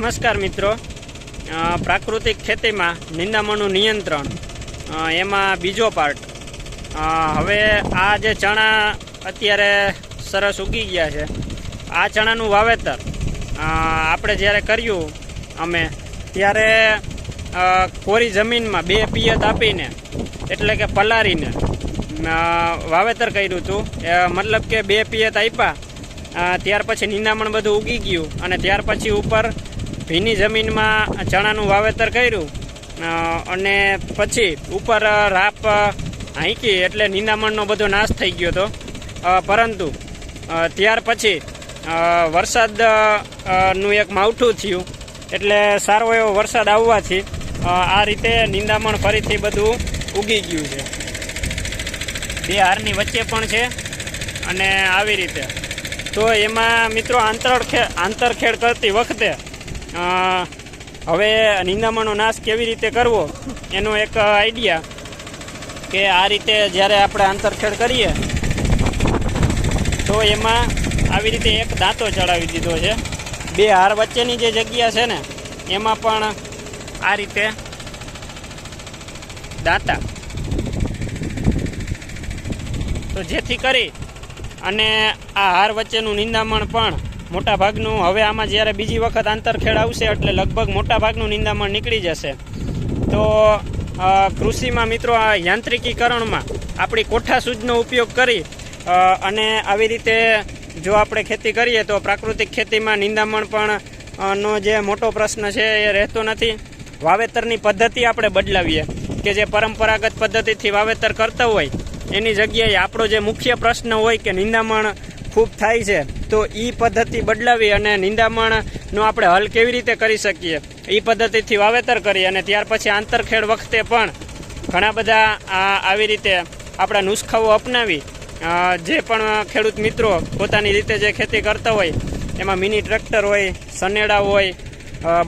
નમસ્કાર મિત્રો. પ્રાકૃતિક ખેતીમાં નિંદામણનું નિયંત્રણ એમાં બીજો પાર્ટ હવે આ જે ચણા અત્યારે સરસ ઉગી ગયા છે, આ ચણાનું વાવેતર આપણે જ્યારે કર્યું અમે, ત્યારે કોરી જમીનમાં બે પિયત આપીને, એટલે કે પલારીને વાવેતર કર્યું હતું. મતલબ કે બે પિયત આપ્યા ત્યાર પછી નિંદામણ બધું ઉગી ગયું અને ત્યાર પછી ઉપર ભીની જમીનમાં ચણાનું વાવેતર કર્યું અને પછી ઉપર રાપ હાંકી એટલે નિંદામણનો બધો નાશ થઈ ગયો હતો. પરંતુ ત્યાર પછી વરસાદનું એક માવઠું થયું, એટલે સારો એવો વરસાદ આવવાથી આ રીતે નિંદામણ ફરીથી બધું ઉગી ગયું છે. બે હારની વચ્ચે પણ છે, અને આવી રીતે. તો એમાં મિત્રો આંતર આંતરખેડ કરતી વખતે હવે નિંદામણનો નાશ કેવી રીતે કરવો, એનો એક આઈડિયા કે આ રીતે જ્યારે આપણે આંતરખેડ કરીએ, તો એમાં આવી રીતે એક દાંતો ચડાવી દીધો છે. બે હાર વચ્ચેની જે જગ્યા છે ને, એમાં પણ આ રીતે દાંતા. તો જેથી કરી અને આ હાર વચ્ચેનું નિંદામણ પણ મોટા ભાગનું હવે આમાં જ્યારે બીજી વખત આંતરખેડ આવશે એટલે લગભગ મોટા ભાગનું નિંદામણ નીકળી જશે. તો કૃષિમાં મિત્રો આ યાંત્રિકીકરણમાં આપણી કોઠા સૂજનો ઉપયોગ કરી અને આવી રીતે જો આપણે ખેતી કરીએ તો પ્રાકૃતિક ખેતીમાં નિંદામણ પણ નો જે મોટો પ્રશ્ન છે એ રહેતો નથી. વાવેતરની પદ્ધતિ આપણે બદલાવીએ કે જે પરંપરાગત પદ્ધતિથી વાવેતર કરતા હોય, એની જગ્યાએ આપણો જે મુખ્ય પ્રશ્ન હોય કે નિંદામણ ખૂબ થાય છે. તો એ પદ્ધતિ બદલાવી અને નિંદામણનો આપણે હલ કેવી રીતે કરી શકીએ? એ પદ્ધતિથી વાવેતર કરી અને ત્યાર પછી આંતરખેડ વખતે પણ ઘણા બધા આવી રીતે આપણા નુસ્ખાઓ અપનાવી જે પણ ખેડૂત મિત્રો પોતાની રીતે જે ખેતી કરતા હોય, એમાં મિની ટ્રેક્ટર હોય, સનેડા હોય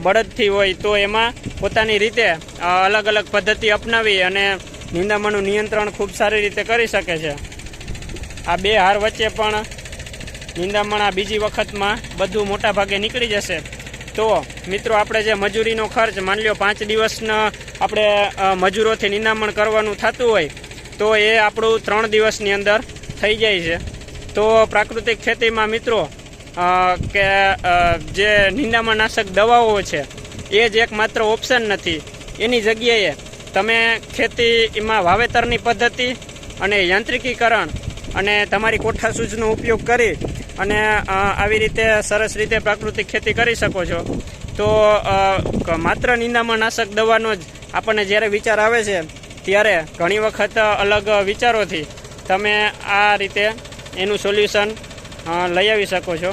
બળદથી હોય, તો એમાં પોતાની રીતે અલગ અલગ પદ્ધતિ અપનાવી અને નિંદામણનું નિયંત્રણ ખૂબ સારી રીતે કરી શકે છે. આ બે હાર વચ્ચે પણ નિંદામણ બીજી વખતમાં બધું મોટા ભાગે નીકળી જશે. તો મિત્રો, આપણે જે મજૂરીનો ખર્ચ, માન લ્યો પાંચ દિવસના આપણે મજૂરોથી નિંદામણ કરવાનું થતું હોય, તો એ આપણું ત્રણ દિવસની અંદર થઈ જાય છે. તો પ્રાકૃતિક ખેતીમાં મિત્રો કે જે નિંદામણનાશક દવાઓ છે, એ જ એકમાત્ર ઓપ્શન નથી. એની જગ્યાએ તમે ખેતીમાં વાવેતરની પદ્ધતિ અને યાંત્રિકીકરણ અને તમારી કોઠા સૂચનો ઉપયોગ કરી અને આવી રીતે સરસ રીતે પ્રાકૃતિક ખેતી કરી શકો છો. તો માત્ર નિંદામાં નિંદામણનાશક દવાનો જ આપણને જ્યારે વિચાર આવે છે, ત્યારે ઘણી વખત અલગ વિચારોથી તમે આ રીતે એનું સોલ્યુશન લઈ આવી શકો છો.